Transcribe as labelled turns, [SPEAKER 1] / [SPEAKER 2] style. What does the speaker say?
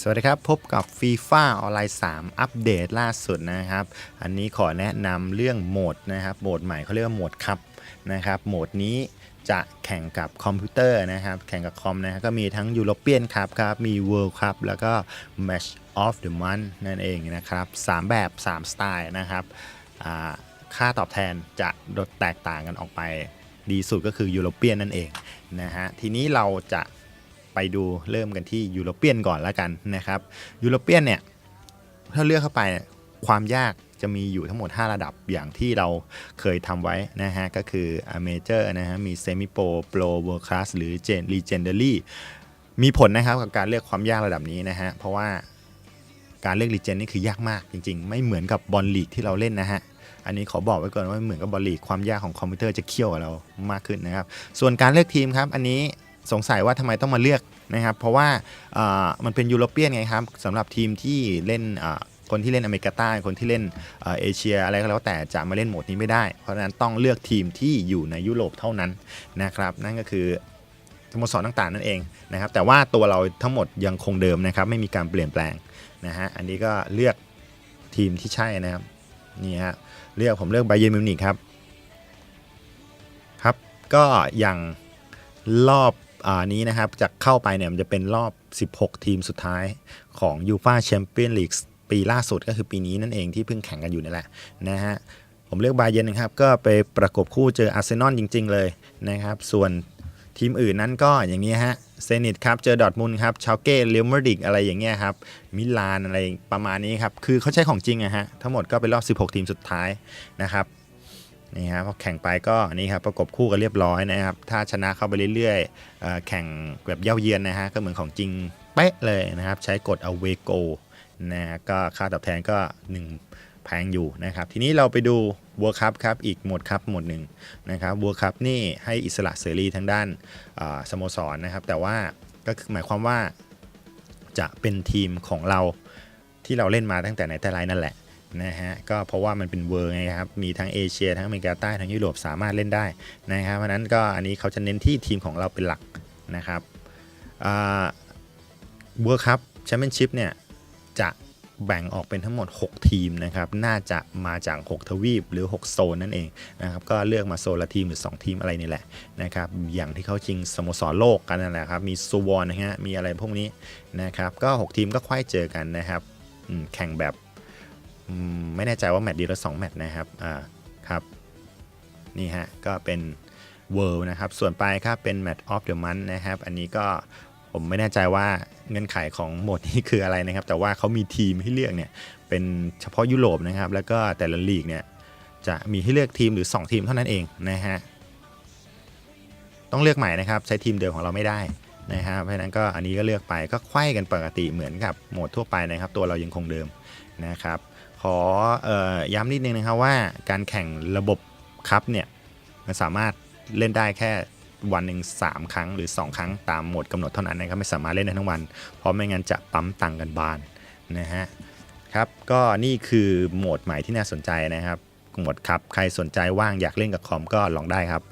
[SPEAKER 1] สวัสดีครับ พบกับ FIFA ออนไลน์ 3 อัปเดตล่าสุดนะครับ อันนี้ขอแนะนำเรื่องโหมดนะครับโหมดใหม่เขาเรียกว่าโหมดคัพนะครับโหมดนี้จะแข่งกับคอมพิวเตอร์นะครับ แข่งกับคอมนะก็มีทั้งยูโรเปียนคัพครับ มี World Cup แล้วก็ Match of the Month นั่นเองนะครับ 3 แบบ 3 สไตล์นะครับค่าตอบแทนจะลดแตกต่างกันออกไปดีสุดก็คือยูโรเปียนนั่นเองนะฮะทีนี้เราจะ ไปดูเริ่มกันที่ยูโรเปียนก่อนแล้วกันนะครับยูโรเปียนเนี่ยถ้าเลือกเข้าไปความยากจะมีอยู่ทั้งหมด 5 ระดับอย่างที่เราเคยทำไว้นะฮะ ก็คือเมเจอร์นะฮะ มีเซมิโปรโปรเวิร์คลาสหรือเจนรีเจนเดอรี่มีผลนะครับกับการเลือกความยากระดับนี้นะฮะ เพราะว่าการเลือกรีเจนนี่คือยากมากจริงๆ ไม่เหมือนกับบอลลีกที่เราเล่นนะฮะ อันนี้ขอบอกไว้ก่อนว่าไม่เหมือนกับบอลลีกความยากของคอมพิวเตอร์จะเคี่ยวกับเรามากขึ้นนะครับ ส่วนการเลือกทีมครับ อันนี้ สงสัยว่าทำไมต้องมาเลือกนะครับ เพราะว่ามันเป็นยูโรเปียนไงครับสำหรับทีมที่เล่นคนที่เล่นอเมริกาใต้คนที่เล่นเอเชียอะไรก็แล้วแต่จะมาเล่นโหมดนี้ไม่ได้ เพราะฉะนั้นต้องเลือกทีมที่อยู่ในยุโรปเท่านั้นนะครับ นั่นก็คือสโมสรต่างๆนั่นเองนะครับ แต่ว่าตัวเราทั้งหมดยังคงเดิมนะครับ ไม่มีการเปลี่ยนแปลงนะฮะอันนี้ก็เลือกทีมที่ใช่นะครับนี่ฮะเลือกผมเลือกไบเยนมิวนิกครับครับ ก็อย่างรอบ นี้นะครับจะเข้าไปเนี่ยมันจะเป็นรอบ 16 ทีมสุดท้ายของยูฟาแชมเปี้ยนลีกปีล่าสุดก็คือปีนี้นั่นเองที่เพิ่งแข่งกันอยู่นี่แหละนะฮะผมเลือกบาเยนนะครับ ก็ไปประกบคู่เจออาร์เซนอลจริง ๆ เลยนะครับ ส่วนทีมอื่นนั้นก็อย่างนี้ฮะเซนิตครับเจอดอทมุนครับชาวเก้เลมเมอร์ดิกอะไรอย่างเงี้ยครับมิลานอะไรประมาณนี้ครับ คือเขาใช้ของจริงอะฮะทั้งหมดก็เป็นรอบ 16 ทีมสุดท้ายนะครับ นี่ครับพอแข่งไปก็นี่ครับประกบคู่กันเรียบร้อยนะครับ ถ้าชนะเข้าไปเรื่อยๆแข่งแบบเย่าเยือนนะฮะก็เหมือนของจริงเป๊ะเลยนะครับ ใช้กฎ away go นะก็ค่าตอบแทนก็ 1 แพงอยู่นะครับ ทีนี้เราไปดู World Cup ครับอีกหมวดครับหมวดหนึ่งนะครับ World Cup นี่ให้อิสระเสรีทางด้านสโมสรนะครับ แต่ว่าก็คือหมายความว่าจะเป็นทีมของเราที่เราเล่นมาตั้งแต่ไหนแต่ไรนั่นแหละ นะฮะก็เพราะว่ามันเป็นเวอร์ไงครับมีทั้งเอเชียทั้งอเมริกาใต้ทั้งยุโรปสามารถเล่นได้นะครับเพราะนั้นก็อันนี้เขาจะเน้นที่ทีมของเราเป็นหลักนะครับเวิร์คัพแชมเปี้ยนชิพเนี่ยจะแบ่งออกเป็นทั้งหมด 6 ทีมนะครับ น่าจะมาจาก 6 ทวีปหรือ 6 โซนนั่นเองนะครับ ก็เลือกมาโซนละทีมหรือ 2 ทีมอะไรนี่แหละนะครับ อย่างที่เขาชิงสโมสรโลกกันนั่นแหละครับ มีซูวอนนะฮะ มีอะไรพวกนี้นะครับ ก็ 6 ทีมก็ค่อยเจอกันนะครับ แข่งแบบ ไม่แน่ใจว่าแมตช์เดียวหรือสองแมตช์นะครับอ่าครับนี่ฮะก็เป็น World นะครับ ส่วนปลายครับเป็น Match of the Month นะครับ อันนี้ก็ผมไม่แน่ใจว่าเงื่อนไขของโหมดนี้คืออะไรนะครับ แต่ว่าเขามีทีมให้เลือกเนี่ยเป็นเฉพาะยุโรปนะครับ แล้วก็แต่ละลีกเนี่ยจะมีให้เลือกทีมหรือ 2 ทีมเท่านั้นเองนะฮะต้องเลือกใหม่นะครับ ใช้ทีมเดิมของเราไม่ได้นะครับเพราะฉะนั้นก็อันนี้ก็เลือกไปก็ไขว้กันปกติเหมือนกับโหมดทั่วไปนะครับ ตัวเรายังคงเดิมนะครับ ขอออย้ำนิดนึงนะครับว่าการแข่งระบบคัพเนี่ยมันสามารถเล่นได้แค่วันหนึ่ง3 ครั้งหรือ 2 ครั้งตามโหมดกำหนดเท่านั้นนะครับไม่สามารถเล่นได้ทั้งวัน เพราะไม่งั้นจะปั๊มตังกันบานนะฮะครับก็นี่คือโหมดใหม่ที่น่าสนใจนะครับโหมดครับใครสนใจว่างอยากเล่นกับคอมก็ลองได้ครับ